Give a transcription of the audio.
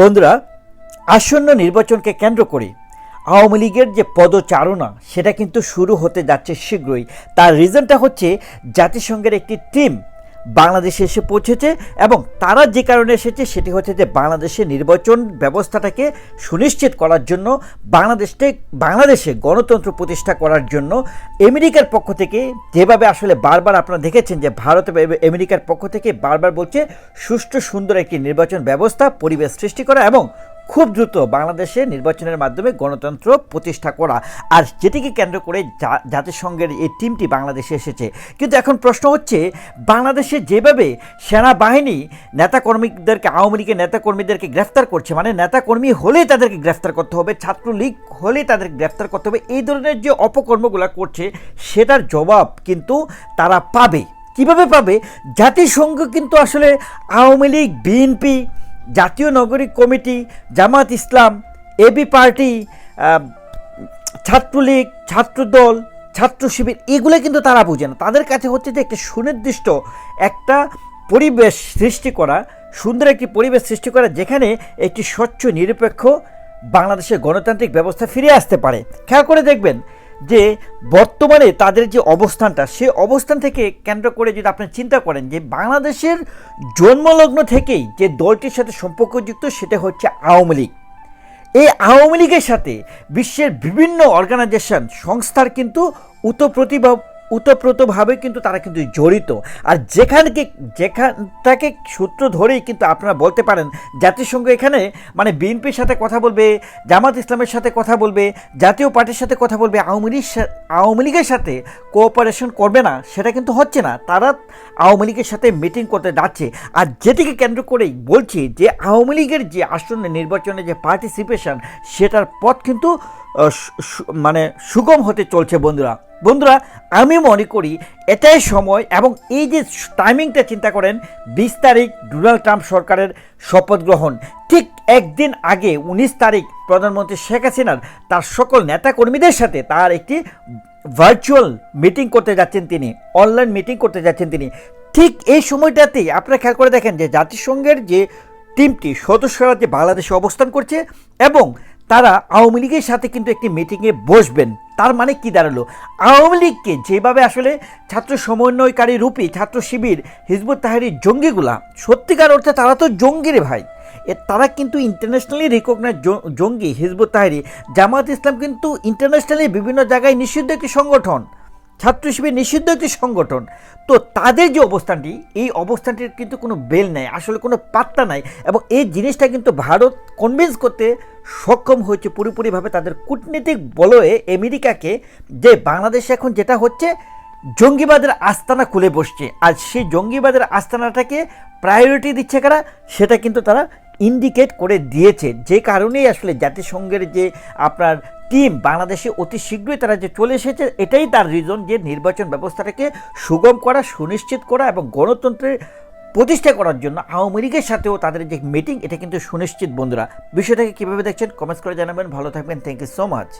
বন্ধুরা, আসন্ন নির্বাচনকে কেন্দ্র করে আওয়ামী লীগের যে পদচারণা, সেটা কিন্তু শুরু হতে যাচ্ছে শীঘ্রই। তার রিজনটা হচ্ছে জাতিসংঘের একটি টিম বাংলাদেশে এসে পৌঁছেছে এবং তারা যে কারণে এসেছে সেটি হচ্ছে যে বাংলাদেশে নির্বাচন ব্যবস্থাটাকে সুনিশ্চিত করার জন্য বাংলাদেশকে, বাংলাদেশে গণতন্ত্র প্রতিষ্ঠা করার জন্য আমেরিকার পক্ষ থেকে যেভাবে আসলে বারবার আপনারা দেখেছেন যে ভারত আমেরিকার পক্ষ থেকে বারবার বলছে, সুষ্ঠু সুন্দর একটি নির্বাচন ব্যবস্থা পরিবেশ সৃষ্টি করা এবং খুব দ্রুত বাংলাদেশে নির্বাচনের মাধ্যমে গণতন্ত্র প্রতিষ্ঠা করা আর যেটিকে কেন্দ্র করে জাতিসংঘের এই টিমটি বাংলাদেশে এসেছে। কিন্তু এখন প্রশ্ন হচ্ছে, বাংলাদেশে যেভাবে সেনাবাহিনী নেতাকর্মীদেরকে, আওয়ামী লীগের নেতাকর্মীদেরকে গ্রেফতার করছে মানে নেতাকর্মী হলেই তাদেরকে গ্রেফতার করতে হবে, ছাত্রলীগ হলেই তাদেরকে গ্রেফতার করতে হবে, এই ধরনের যে অপকর্মগুলো করছে, সেটার জবাব কিন্তু তারা পাবে। কীভাবে পাবে? জাতিসংঘ কিন্তু আসলে Awami league, BNP Jatiya Nagorik committee, Jamaat Islam AB party Chhatra League, Chhatra Dal, Chhatra Shibir, এগুলো কিন্তু তারা বুঝে না। তাদের কাছে হচ্ছে যে একটা সুনির্দিষ্ট একটা পরিবেশ সৃষ্টি করা, সুন্দর একটি পরিবেশ সৃষ্টি করা, যেখানে একটি স্বচ্ছ, নিরপেক্ষ বাংলাদেশের গণতান্ত্রিক ব্যবস্থা ফিরে আসতে পারে। খেয়াল করে দেখবেন যে বর্তমানে তাদের যে অবস্থানটা, সে অবস্থান থেকে কেন্দ্র করে যদি আপনি চিন্তা করেন যে বাংলাদেশের জন্মলগ্ন থেকেই যে দলটির সাথে সম্পর্কযুক্ত সেটা হচ্ছে আওয়ামী লীগ। এই আওয়ামী লীগের সাথে বিশ্বের বিভিন্ন অর্গানাইজেশন, সংস্থার কিন্তু উতপ্রতিভা উতপ্রোতভাবে কিন্তু তারা কিন্তু জড়িত। আর যেখানকে যেখানটাকে সূত্র ধরেই কিন্তু আপনারা বলতে পারেন, জাতিসংঘ এখানে মানে বিএনপির সাথে কথা বলবে, জামাত ইসলামের সাথে কথা বলবে, জাতীয় পার্টির সাথে কথা বলবে, আওয়ামী লীগ আওয়ামী লীগের সাথে কোঅপারেশন করবে না, সেটা কিন্তু হচ্ছে না। তারা আওয়ামী লীগের সাথে মিটিং করতে যাচ্ছে। আর যেটিকে কেন্দ্র করেই বলছি যে আওয়ামী লীগের যে আসন্ন নির্বাচনে যে পার্টিসিপেশন সেটার পথ কিন্তু মানে সুগম হতে চলছে বন্ধুরা। বন্ধুরা, আমি মনে করি এটাই সময় এবং এই যে টাইমিংটা চিন্তা করেন, বিশ তারিখ ডোনাল্ড ট্রাম্প সরকারের শপথ গ্রহণ। ঠিক একদিন আগে, উনিশ তারিখ প্রধানমন্ত্রী শেখ হাসিনার তার সকল নেতাকর্মীদের সাথে তার একটি ভার্চুয়াল মিটিং করতে যাচ্ছেন তিনি অনলাইন মিটিং করতে যাচ্ছেন তিনি। ঠিক এই সময়টাতেই আপনারা খেয়াল করে দেখেন যে জাতিসংঘের যে টিমটি সদস্যরা যে বাংলাদেশে অবস্থান করছে এবং তারা আওয়ামী লীগের সাথে কিন্তু একটি মিটিংয়ে বসবেন। তার মানে কি দাঁড়াল? আওয়ামী লীগকে যেভাবে আসলে ছাত্র সমন্বয়কারী রূপী, ছাত্র শিবির, হিজবুত তাহারির জঙ্গিগুলা, সত্যিকার অর্থে তারা তো জঙ্গি রে ভাই তারা কিন্তু ইন্টারন্যাশনালি রিকগনাইজ জঙ্গি, হিজবুত তাহারি। জামাত ইসলাম কিন্তু ইন্টারন্যাশনালি বিভিন্ন জায়গায় নিষিদ্ধ একটি সংগঠন। ছাত্র শিবির নিষিদ্ধ একটি সংগঠন। তো তাদের যে অবস্থানটি, এই অবস্থানটির কিন্তু কোনো বেল নাই, আসলে কোনো পাত্তা নাই এবং এই জিনিসটা কিন্তু ভারত কনভিন্স করতে সক্ষম হয়েছে পুরোপুরিভাবে তাদের কূটনীতিক বলয়ে আমেরিকাকে যে বাংলাদেশে এখন যেটা হচ্ছে, জঙ্গিবাদের আস্তানা খুলে বসছে। আর সেই জঙ্গিবাদের আস্তানাটাকে প্রায়োরিটি দিচ্ছে কারা, সেটা কিন্তু তারা ইন্ডিকেট করে দিয়েছে। যে কারণেই আসলে জাতিসংঘের যে আপনার টিম বাংলাদেশে অতি শীঘ্রই তারা যে চলে এসেছে, এটাই তার রিজন যে নির্বাচন ব্যবস্থাটাকে সুগম করা, সুনিশ্চিত করা এবং গণতন্ত্রের প্রতিষ্ঠা করার জন্য আওয়ামী লীগের সাথেও তাদের যে মিটিং এটা কিন্তু সুনিশ্চিত, বন্ধুরা। বিষয়টাকে কীভাবে দেখছেন কমেন্টস করে জানাবেন। ভালো থাকবেন। Thank you so much